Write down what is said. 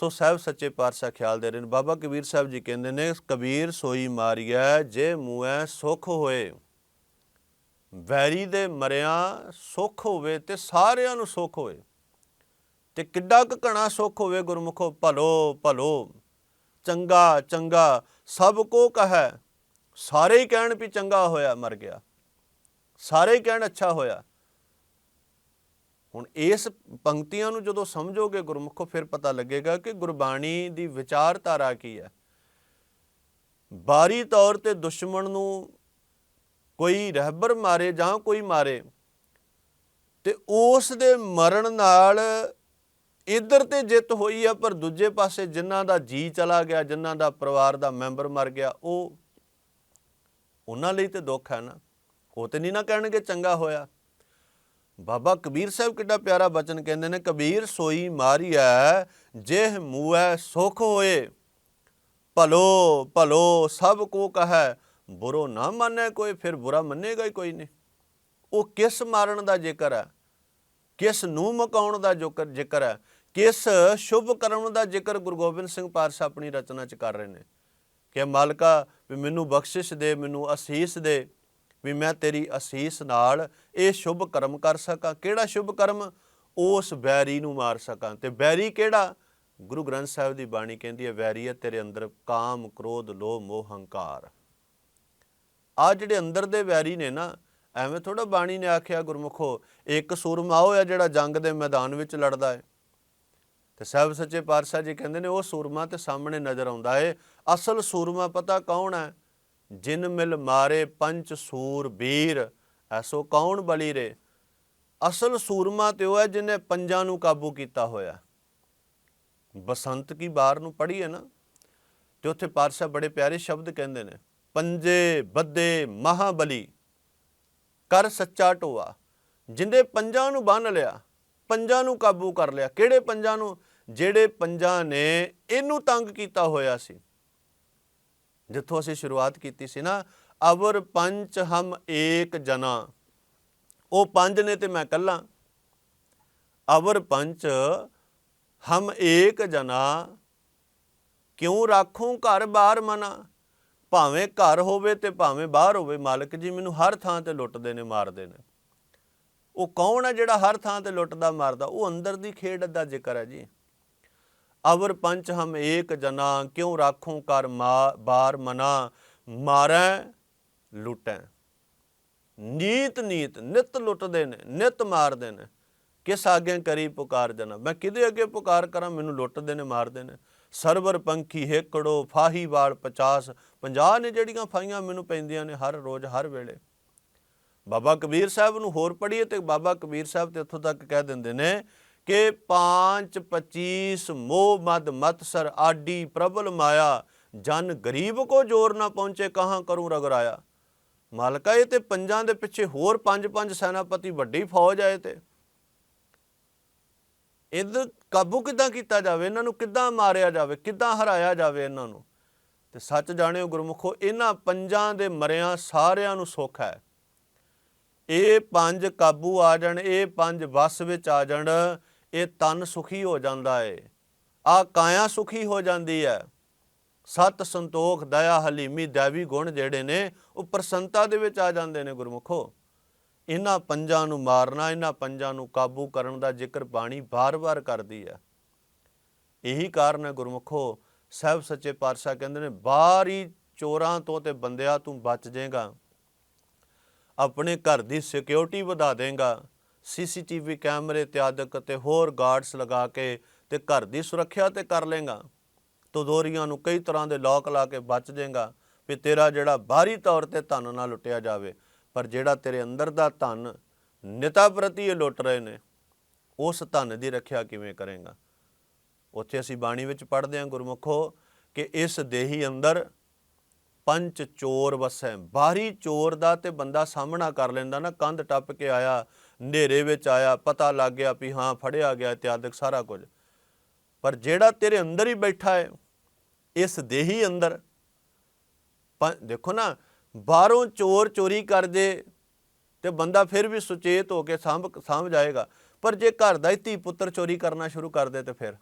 ਸੋ ਸਾਹਿਬ ਸੱਚੇ ਪਾਤਸ਼ਾਹ ਖਿਆਲ ਦੇ ਰਹੇ ਨੇ। ਬਾਬਾ ਕਬੀਰ ਸਾਹਿਬ ਜੀ ਕਹਿੰਦੇ ਨੇ, ਕਬੀਰ ਸੋਈ ਮਾਰੀਐ, ਜੇ ਮੂਐ ਸੁਖ ਹੋਏ। ਵੈਰੀ ਦੇ ਮਰਿਆਂ ਸੁਖ ਹੋਵੇ ਤੇ ਸਾਰਿਆਂ ਨੂੰ ਸੁਖ ਹੋਵੇ ਤੇ ਕਿੱਡਾ ਕੁ ਘਣਾ ਸੁਖ ਹੋਵੇ ਗੁਰਮੁਖੋ, ਭਲੋ ਭਲੋ। ਚੰਗਾ ਚੰਗਾ, ਸਭ ਕੋ ਕਹੈ। ਸਾਰੇ ਹੀ ਕਹਿਣ ਵੀ ਚੰਗਾ ਹੋਇਆ ਮਰ ਗਿਆ। ਸਾਰੇ ਹੀ ਕਹਿਣ ਅੱਛਾ ਹੋਇਆ। ਹੁਣ ਇਸ ਪੰਕਤੀਆਂ ਨੂੰ ਜਦੋਂ ਸਮਝੋਗੇ ਗੁਰਮੁਖੋ, ਫਿਰ ਪਤਾ ਲੱਗੇਗਾ ਕਿ ਗੁਰਬਾਣੀ ਦੀ ਵਿਚਾਰਧਾਰਾ ਕੀ ਹੈ। ਬਾਰੀ ਤੌਰ ਤੇ ਦੁਸ਼ਮਣ ਨੂੰ ਕੋਈ ਰਹਿਬਰ ਮਾਰੇ ਜਾਂ ਕੋਈ ਮਾਰੇ ਤੇ ਉਸ ਦੇ ਮਰਨ ਨਾਲ ਇਧਰ ਤੇ ਜਿੱਤ ਹੋਈ ਆ, ਪਰ ਦੂਜੇ ਪਾਸੇ ਜਿਨ੍ਹਾਂ ਦਾ ਜੀ ਚਲਾ ਗਿਆ, ਜਿਨ੍ਹਾਂ ਦਾ ਪਰਿਵਾਰ ਦਾ ਮੈਂਬਰ ਮਰ ਗਿਆ, ਉਹ ਉਹਨਾਂ ਲਈ ਤੇ ਦੁੱਖ ਹੈ ਨਾ। ਉਹ ਤੇ ਨਹੀਂ ਨਾ ਕਹਿਣਗੇ ਚੰਗਾ ਹੋਇਆ। ਬਾਬਾ ਕਬੀਰ ਸਾਹਿਬ ਕਿੱਡਾ ਪਿਆਰਾ ਬਚਨ ਕਹਿੰਦੇ ਨੇ, ਕਬੀਰ ਸੋਈ ਮਾਰੀਐ ਜੇ ਮੂਐ ਸੁਖ ਹੋਏ। ਭਲੋ ਭਲੋ, ਸਭ ਕੋ ਕਹੈ, ਬੁਰੋ ਨਾ ਮੰਨੈ ਕੋਈ, ਫਿਰ ਬੁਰਾ ਮੰਨੇਗਾ ਹੀ ਕੋਈ ਨਹੀਂ ਉਹ ਕਿਸ ਮਾਰਨ ਦਾ ਜ਼ਿਕਰ ਹੈ ਕਿਸ ਨੂੰ ਮਕਾਉਣ ਦਾ ਜ਼ਿਕਰ ਜ਼ਿਕਰ ਹੈ ਕਿਸ ਸ਼ੁਭ ਕਰਨ ਦਾ ਜ਼ਿਕਰ ਗੁਰੂ ਗੋਬਿੰਦ ਸਿੰਘ ਪਾਤਸ਼ਾਹ ਆਪਣੀ ਰਚਨਾ ਚ ਕਰ ਰਹੇ ਨੇ? ਕਿ ਮਾਲਕਾ ਵੀ ਮੈਨੂੰ ਬਖਸ਼ਿਸ਼ ਦੇ, ਮੈਨੂੰ ਅਸੀਸ ਦੇ। ਵੀ ਮੈਂ ਤੇਰੀ ਅਸੀਸ ਨਾਲ ਇਹ ਸ਼ੁਭ ਕਰਮ ਕਰ ਸਕਾਂ। ਕਿਹੜਾ ਸ਼ੁਭ ਕਰਮ? ਉਸ ਵੈਰੀ ਨੂੰ ਮਾਰ ਸਕਾਂ। ਤੇ ਬੈਰੀ ਕਿਹੜਾ? ਗੁਰੂ ਗ੍ਰੰਥ ਸਾਹਿਬ ਦੀ ਬਾਣੀ ਕਹਿੰਦੀ ਹੈ, ਵੈਰੀ ਹੈ ਤੇਰੇ ਅੰਦਰ ਕਾਮ, ਕ੍ਰੋਧ, ਲੋਭ, ਮੋਹ, ਹੰਕਾਰ। ਆ ਜਿਹੜੇ ਅੰਦਰ ਦੇ ਵੈਰੀ ਨੇ ਨਾ, ਐਵੇਂ ਥੋੜਾ ਬਾਣੀ ਨੇ ਆਖਿਆ ਗੁਰਮੁਖੋ, ਇੱਕ ਸੂਰਮਾ ਉਹ ਹੋਇਆ ਜਿਹੜਾ ਜੰਗ ਦੇ ਮੈਦਾਨ ਵਿੱਚ ਲੜਦਾ ਹੈ। ਤੇ ਸਾਹਿਬ ਸੱਚੇ ਪਾਤਸ਼ਾਹ ਜੀ ਕਹਿੰਦੇ ਨੇ, ਉਹ ਸੂਰਮਾ ਤੇ ਸਾਹਮਣੇ ਨਜ਼ਰ ਆਉਂਦਾ ਏ ਅਸਲ ਸੂਰਮਾ ਪਤਾ ਕੌਣ ਹੈ? ਜਿਨ ਮਿਲ ਮਾਰੇ ਪੰਚ ਸੂਰਬੀਰ ਐਸੋ ਕੌਣ ਬਲੀ ਰੇ? ਅਸਲ ਸੂਰਮਾ ਤੇ ਉਹ ਹੈ ਜਿਨੇ ਪੰਜਾਂ ਨੂੰ ਕਾਬੂ ਕੀਤਾ ਹੋਇਆ। ਬਸੰਤ ਕੀ ਬਾਰ ਨੂੰ ਪੜ੍ਹੀ ਹੈ ਨਾ, ਤੇ ਉੱਥੇ ਪਾਤਸ਼ਾਹ ਬੜੇ ਪਿਆਰੇ ਸ਼ਬਦ ਕਹਿੰਦੇ ਨੇ, ਪੰਜੇ ਬੱਦੇ ਮਹਾਬਲੀ, ਕਰ ਸੱਚਾ ਟੋਆ ਜਿੰਦੇ ਪੰਜਾਂ ਨੂੰ ਬੰਨ ਲਿਆ, ਪੰਜਾਂ ਨੂੰ ਕਾਬੂ ਕਰ ਲਿਆ। ਕਿਹੜੇ ਪੰਜਾਂ ਨੂੰ? ਜਿਹੜੇ ਪੰਜਾਂ ਨੇ ਇਹਨੂੰ ਤੰਗ ਕੀਤਾ ਹੋਇਆ ਸੀ। ਜਿੱਥੋਂ ਅਸੀਂ ਸ਼ੁਰੂਆਤ ਕੀਤੀ ਸੀ ਨਾ, ਅਵਰ ਪੰਚ ਹਮ ਏਕ ਜਨਾ। ਉਹ ਪੰਜ ਨੇ ਤੇ ਮੈਂ ਕੱਲਾ ਅਵਰ ਪੰਚ ਹਮ ਏਕ ਜਨਾ। ਕਿਉਂ ਰਾਖੂੰ ਘਰ ਬਾਹਰ ਮਨਾ? ਭਾਵੇਂ ਘਰ ਹੋਵੇ ਤੇ ਭਾਵੇਂ ਬਾਹਰ ਹੋਵੇ, ਮਾਲਕ ਜੀ ਮੈਨੂੰ ਹਰ ਥਾਂ ਤੇ ਲੁੱਟਦੇ ਨੇ, ਮਾਰਦੇ ਨੇ। ਉਹ ਕੌਣ ਹੈ ਜਿਹੜਾ ਹਰ ਥਾਂ ਤੇ ਲੁੱਟਦਾ, ਮਾਰਦਾ? ਉਹ ਅੰਦਰ ਦੀ ਖੇਡ ਦਾ ਜ਼ਿਕਰ ਹੈ ਜੀ। ਅਵਰ ਪੰਚ ਹਮ ਏਕ ਜਨਾ, ਕਿਉਂ ਰਾਖੂੰ ਕਰ ਬਾਰ ਮਨਾ, ਮਾਰੈ, ਲੁੱਟੈ। ਨੀਤ ਨੀਤ, ਨਿਤ ਲੁੱਟਦੇ ਨੇ, ਨਿਤ ਮਾਰਦੇ ਨੇ। ਕਿਸ ਆਗੇ ਕਰੀ ਪੁਕਾਰ ਜਨਾ? ਮੈਂ ਕਿਹਦੇ ਅੱਗੇ ਪੁਕਾਰ ਕਰਾਂ? ਮੈਨੂੰ ਲੁੱਟਦੇ ਨੇ, ਮਾਰਦੇ ਨੇ। ਸਰਵਰ ਪੰਖੀ ਹੇਕੜੋ, ਫਾਹੀ ਵਾਲ 50 50 ਨੇ ਜਿਹੜੀਆਂ ਫਾਈਆਂ ਮੈਨੂੰ ਪੈਂਦੀਆਂ ਨੇ ਹਰ ਰੋਜ਼, ਹਰ ਵੇਲੇ। ਬਾਬਾ ਕਬੀਰ ਸਾਹਿਬ ਨੂੰ ਹੋਰ ਪੜ੍ਹੀਏ ਤੇ ਬਾਬਾ ਕਬੀਰ ਸਾਹਿਬ ਤੇ ਇੱਥੋਂ ਤੱਕ ਕਹਿ ਦਿੰਦੇ ਨੇ ਕਿ 5 25 ਮੋਹ ਮਦ ਮਤ ਸਰ, ਆਡੀ, ਪ੍ਰਬਲ ਮਾਇਆ, ਜਨ ਗਰੀਬ ਕੋ ਜੋਰ ਨਾ ਪਹੁੰਚੇ, ਕਹਾਂ ਕਰੂੰ ਰਗਰਾਇਆ ਮਾਲਕਾ ਇਹ ਤੇ ਪੰਜਾਂ ਦੇ ਪਿੱਛੇ ਹੋਰ ਪੰਜ ਪੰਜ ਸੈਨਾਪਤੀ ਵੱਡੀ ਫੌਜ ਆਏ ਤੇ। ਇਹਦ ਕਾਬੂ ਕਿੱਦਾਂ ਕੀਤਾ ਜਾਵੇ? ਇਹਨਾਂ ਨੂੰ ਕਿੱਦਾਂ ਮਾਰਿਆ ਜਾਵੇ? ਕਿੱਦਾਂ ਹਰਾਇਆ ਜਾਵੇ ਇਹਨਾਂ ਨੂੰ? ਤੇ ਸੱਚ ਜਾਣਿਓ ਗੁਰਮੁਖੋ, ਇਹਨਾਂ ਪੰਜਾਂ ਦੇ ਮਰਿਆਂ ਸਾਰਿਆਂ ਨੂੰ ਸੁੱਖ ਹੈ। ਇਹ ਪੰਜ ਕਾਬੂ ਆ ਜਾਣ, ਇਹ ਪੰਜ ਵਸ ਵਿੱਚ ਆ ਜਾਣ। ਇਹ ਤਨ ਸੁਖੀ ਹੋ ਜਾਂਦਾ ਏ। ਆ ਕਾਇਆ ਸੁਖੀ ਹੋ ਜਾਂਦੀ ਹੈ ਸਤ ਸੰਤੋਖ, ਦਇਆ, ਹਲੀਮੀ, ਦੇਵੀ ਗੁਣ ਜਿਹੜੇ ਨੇ, ਉਹ ਪ੍ਰਸੰਤਾ ਦੇ ਵਿੱਚ ਆ ਜਾਂਦੇ ਨੇ ਗੁਰਮੁਖੋ। ਇਹਨਾਂ ਪੰਜਾਂ ਨੂੰ ਮਾਰਨਾ, ਇਹਨਾਂ ਪੰਜਾਂ ਨੂੰ ਕਾਬੂ ਕਰਨ ਦਾ ਜ਼ਿਕਰ ਬਾਣੀ ਬਾਰ-ਬਾਰ ਕਰਦੀ ਹੈ ਇਹੀ ਕਾਰਨ ਹੈ ਗੁਰਮੁਖੋ, ਸਾਹਿਬ ਸੱਚੇ ਪਾਤਸ਼ਾਹ ਕਹਿੰਦੇ ਨੇ ਬਾਹਰੀ ਚੋਰਾਂ ਤੋਂ ਤੇ ਬੰਦਿਆਂ ਤੂੰ ਬਚ ਜਾਏਗਾ ਆਪਣੇ ਘਰ ਦੀ ਸਿਕਿਉਰਿਟੀ ਵਧਾ ਦੇਗਾ। ਸੀਸੀਟੀਵੀ ਕੈਮਰੇ ਇਤਿਆਦਿਕ ਅਤੇ ਹੋਰ ਗਾਰਡਸ ਲਗਾ ਕੇ ਤੇ ਘਰ ਦੀ ਸੁਰੱਖਿਆ ਤੇ ਕਰ ਲੇਗਾ। ਤਦੋਰੀਆਂ ਨੂੰ ਕਈ ਤਰ੍ਹਾਂ ਦੇ ਲੋਕ ਲਾ ਕੇ ਬਚ ਜਾਏਗਾ ਵੀ ਤੇਰਾ ਜਿਹੜਾ ਬਾਹਰੀ ਤੌਰ ਤੇ ਧਨ ਨਾ ਲੁੱਟਿਆ ਜਾਵੇ, ਪਰ ਜਿਹੜਾ ਤੇਰੇ ਅੰਦਰ ਦਾ ਧਨ ਨਿਤਾ ਪ੍ਰਤੀ ਇਹ ਲੁੱਟ ਰਹੇ ਨੇ, ਉਸ ਧਨ ਦੀ ਰੱਖਿਆ ਕਿਵੇਂ ਕਰੇਗਾ? ਉੱਥੇ ਅਸੀਂ ਬਾਣੀ ਵਿੱਚ ਪੜ੍ਹਦੇ ਹਾਂ ਗੁਰਮੁਖੋ ਕਿ ਇਸ ਦੇਹੀ ਅੰਦਰ ਪੰਜ ਚੋਰ ਵਸੈ। ਬਾਹਰੀ ਚੋਰ ਦਾ ਤੇ ਬੰਦਾ ਸਾਹਮਣਾ ਕਰ ਲੈਂਦਾ ਨਾ, ਕੰਧ ਟੱਪ ਕੇ ਆਇਆ ਹਨੇਰੇ ਵਿੱਚ ਆਇਆ, ਪਤਾ ਲੱਗ ਗਿਆ ਵੀ ਹਾਂ, ਫੜਿਆ ਗਿਆ ਇਤਿਆਦਿਕ ਸਾਰਾ ਕੁਝ। ਪਰ ਜਿਹੜਾ ਤੇਰੇ ਅੰਦਰ ਹੀ ਬੈਠਾ ਹੈ ਇਸ ਦੇਹੀ ਅੰਦਰ ਦੇਖੋ ਨਾ, ਬਾਹਰੋਂ ਚੋਰ ਚੋਰੀ ਕਰ ਜੇ ਤੇ ਬੰਦਾ ਫਿਰ ਵੀ ਸੁਚੇਤ ਹੋ ਕੇ ਸਾਂਭ ਸਾਂਭ ਜਾਏਗਾ। ਪਰ ਜੇ ਘਰ ਦਾ ਹੀ ਧੀ ਪੁੱਤਰ ਚੋਰੀ ਕਰਨਾ ਸ਼ੁਰੂ ਕਰ ਦੇ ਤੇ ਫਿਰ।